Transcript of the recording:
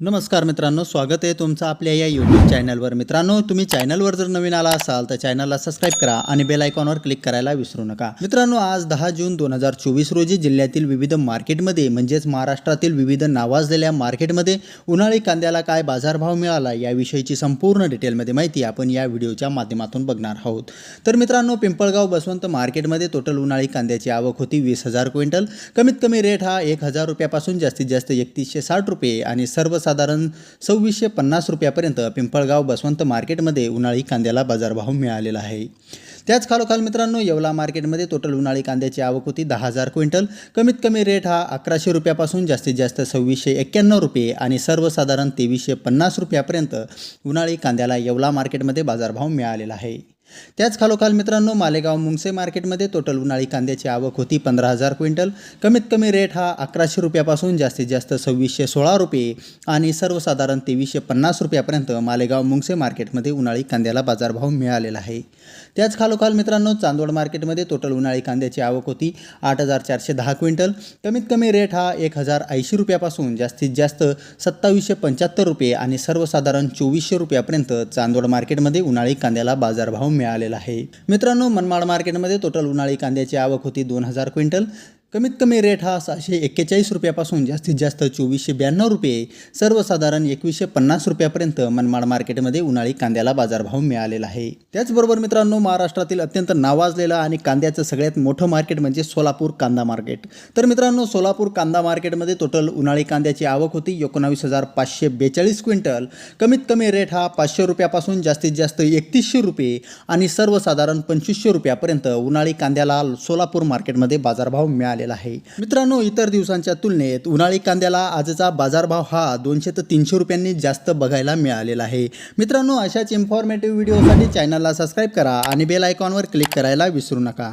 नमस्कार मित्रांनो स्वागत आहे तुमचं आपल्या या यूट्यूब चॅनलवर मित्रांनो तुम्ही चॅनलवर जर नवीन आला असाल तर चॅनलला सबस्क्राईब करा आणि बेल आयकॉनवर क्लिक करायला विसरू नका. मित्रांनो आज दहा जून दोन हजार चोवीस रोजी जिल्ह्यातील विविध मार्केटमध्ये म्हणजेच महाराष्ट्रातील विविध नावाजलेल्या मार्केटमध्ये उन्हाळी कांद्याला काय बाजारभाव मिळाला याविषयीची संपूर्ण डिटेलमध्ये माहिती आपण या व्हिडिओच्या माध्यमातून बघणार आहोत. तर मित्रांनो पिंपळगाव बसवंत मार्केटमध्ये टोटल उन्हाळी कांद्याची आवक होती वीस हजार क्विंटल. कमीत कमी रेट हा एक हजार रुपयापासून जास्तीत जास्त एकतीसशे साठ रुपये आणि साधारण सव्वीसशे पन्नास रुपयापर्यंत पिंपळगाव बसवंत मार्केटमध्ये उन्हाळी कांद्याला बाजारभाव मिळालेला आहे. त्याच खालोखाल मित्रांनो येवला मार्केटमध्ये टोटल उन्हाळी कांद्याची आवक होती दहा हजार क्विंटल. कमीत कमी रेट हा अकराशे रुपयापासून जास्तीत जास्त सव्वीसशे एक्क्याण्णव रुपये आणि सर्वसाधारण तेवीसशे पन्नास रुपयापर्यंत उन्हाळी कांद्याला येवला मार्केटमध्ये बाजारभाव मिळालेला आहे. त्याच खालोखाल मित्रांनो मालेगाव मुंगसे मार्केटमध्ये टोटल उन्हाळी कांद्याची आवक होती पंधरा हजार क्विंटल. कमीत कमी रेट हा अकराशे रुपयापासून जास्तीत जास्त सव्वीसशे सोळा रुपये आणि सर्वसाधारण तेवीसशे पन्नास रुपयापर्यंत मालेगाव मुंगसे मार्केटमध्ये उन्हाळी कांद्याला बाजारभाव मिळालेला आहे. त्याच खालोखाल मित्रांनो चांदवड मार्केटमध्ये टोटल उन्हाळी कांद्याची आवक होती आठ हजार चारशे दहा क्विंटल. कमीत कमी रेट हा एक हजार ऐंशी रुपयापासून जास्तीत जास्त सत्तावीसशे पंच्याहत्तर रुपये आणि सर्वसाधारण चोवीसशे रुपयापर्यंत चांदवड मार्केटमध्ये उन्हाळी कांद्याला बाजारभाव मिळालेला आहे. मित्रांनो मनमाड मार्केटमध्ये टोटल उन्हाळी कांद्याची आवक होती दोन हजार क्विंटल. कमीत कमी रेट हा सहाशे एक्केचाळीस रुपयापासून जास्तीत जास्त चोवीसशे ब्याण्णव रुपये. सर्वसाधारण एकवीसशे पन्नास रुपयापर्यंत मनमाड मार्केटमध्ये उन्हाळी कांद्याला बाजारभाव मिळालेला आहे. त्याचबरोबर मित्रांनो महाराष्ट्रातील अत्यंत नावाजलेला आणि कांद्याचं सगळ्यात मोठं मार्केट म्हणजे सोलापूर कांदा मार्केट. तर मित्रांनो सोलापूर कांदा मार्केटमध्ये टोटल उन्हाळी कांद्याची आवक होती एकोणावीस हजार पाचशे बेचाळीस क्विंटल. कमीत कमी रेट हा पाचशे रुपयापासून जास्तीत जास्त एकतीसशे रुपये आणि सर्वसाधारण पंचवीसशे रुपयापर्यंत उन्हाळी कांद्याला सोलापूर मार्केटमध्ये बाजारभाव मिळाले आलेला आहे. मित्रांनो इतर दिवसांच्या तुलनेत उन्हाळी कांद्याला आजचा बाजारभाव हा दोनशे ते तीनशे रुपयांनी जास्त बघायला मिळालेला आहे. मित्रांनो अशाच इन्फॉर्मेटिव्ह व्हिडिओसाठी चॅनलला सबस्क्राईब करा आणि बेल आयकॉनवर क्लिक करायला विसरू नका.